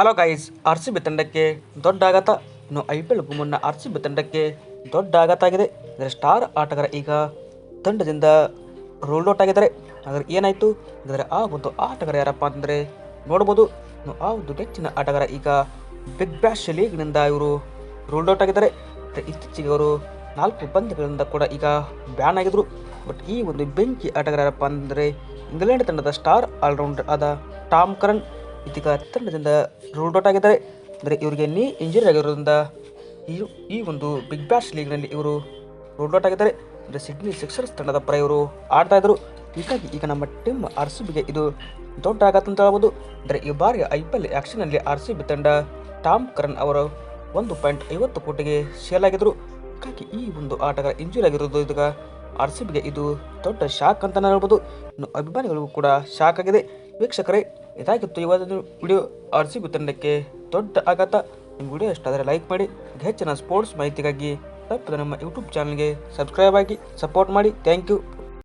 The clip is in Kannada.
Hello guys R C B ತಂಡಕ್ಕೆ ದೊಡ್ಡ ಆಘಾತ. ಇನ್ನು ಐ ಪಿ ಎಲ್ಗೂ ಮುನ್ನ ಆರ್ ಸಿ ಬಿ ತಂಡಕ್ಕೆ ದೊಡ್ಡ ಆಘಾತ ಆಗಿದೆ. ಅಂದರೆ ಸ್ಟಾರ್ ಆಟಗಾರ ಈಗ ತಂಡದಿಂದ ರೋಲ್ಡ್ ಔಟ್ ಆಗಿದ್ದಾರೆ. ಆದರೆ ಏನಾಯಿತು? ಅಂದರೆ ಆ ಒಂದು ಆಟಗಾರ ಯಾರಪ್ಪ ಅಂತಂದರೆ ನೋಡ್ಬೋದು. ಆ ಒಂದು ನೆಚ್ಚಿನ ಆಟಗಾರ ಈಗ ಬಿಗ್ ಬ್ಯಾಶ್ ಲೀಗ್ನಿಂದ ಇವರು ರೋಲ್ಡ್ ಔಟ್ ಆಗಿದ್ದಾರೆ. ಇತ್ತೀಚೆಗೆ ಅವರು ನಾಲ್ಕು ಪಂದ್ಯಗಳಿಂದ ಕೂಡ ಈಗ ಬ್ಯಾನ್ ಆಗಿದ್ರು. ಬಟ್ ಈ ಒಂದು ಬೆಂಕಿ ಆಟಗಾರ ಯಾರಪ್ಪ ಅಂದರೆ ಇಂಗ್ಲೆಂಡ್ ತಂಡದ ಸ್ಟಾರ್ ಆಲ್ರೌಂಡರ್ ಆದ ಟಾಮ್ ಕರನ್ ಇದೀಗ ತಂಡದಿಂದ ರೂಲ್ಡ್ ಔಟ್ ಆಗಿದ್ದಾರೆ. ಅಂದರೆ ಇವರಿಗೆ ನೀ ಇಂಜುರಿ ಆಗಿರೋದ್ರಿಂದ ಈ ಈ ಒಂದು ಬಿಗ್ ಬ್ಯಾಶ್ ಲೀಗ್ನಲ್ಲಿ ಇವರು ರೂಲ್ಡ್ ಔಟ್ ಆಗಿದ್ದಾರೆ. ಅಂದರೆ ಸಿಡ್ನಿ ಸಿಕ್ಸರ್ಸ್ ತಂಡದ ಪರ ಇವರು ಆಡ್ತಾ ಇದ್ದರು ಹೀಗಾಗಿ ಈಗ ನಮ್ಮ ಟೀಮ್ ಆರ್ ಸಿ ಬಿಗೆ ಇದು ದೊಡ್ಡ ಆಘಾತ ಅಂತ ಹೇಳ್ಬೋದು. ಅಂದರೆ ಈ ಬಾರಿ ಐ ಪಿ ಎಲ್ ಆ್ಯಕ್ಷನಲ್ಲಿ ಆರ್ ಸಿ ಬಿ ತಂಡ ಟಾಮ್ ಕರನ್ ಅವರು ಒಂದು ಪಾಯಿಂಟ್ ಐವತ್ತು ಕೋಟಿಗೆ ಸೇಲ್ ಆಗಿದ್ದರು ಹೀಗಾಗಿ ಈ ಒಂದು ಆಟಗಾರ ಇಂಜುರಿ ಆಗಿರೋದು ಈಗ ಆರ್ ಸಿ ಬಿಗೆ ಇದು ದೊಡ್ಡ ಶಾಕ್ ಅಂತಲೇ ಹೇಳ್ಬೋದು. ಇನ್ನು ಅಭಿಮಾನಿಗಳಿಗೂ ಕೂಡ ಶಾಕ್ ಆಗಿದೆ. ವೀಕ್ಷಕರೇ, ಇದಾಗಿತ್ತು ಇವತ್ತು ವಿಡಿಯೋ. ಆರ್ಸಿ ಬಿ ದೊಡ್ಡ ಆಘಾತ. ನಿಮ್ಮ ವಿಡಿಯೋ ಇಷ್ಟ ಆದರೆ ಲೈಕ್ ಮಾಡಿ ಹೆಚ್ಚಿನ ಸ್ಪೋರ್ಟ್ಸ್ ಮಾಹಿತಿಗಾಗಿ ತಪ್ಪದೆ ನಮ್ಮ ಯೂಟ್ಯೂಬ್ ಚಾನಲ್ಗೆ ಸಬ್ಸ್ಕ್ರೈಬ್ ಆಗಿ ಸಪೋರ್ಟ್ ಮಾಡಿ. Thank you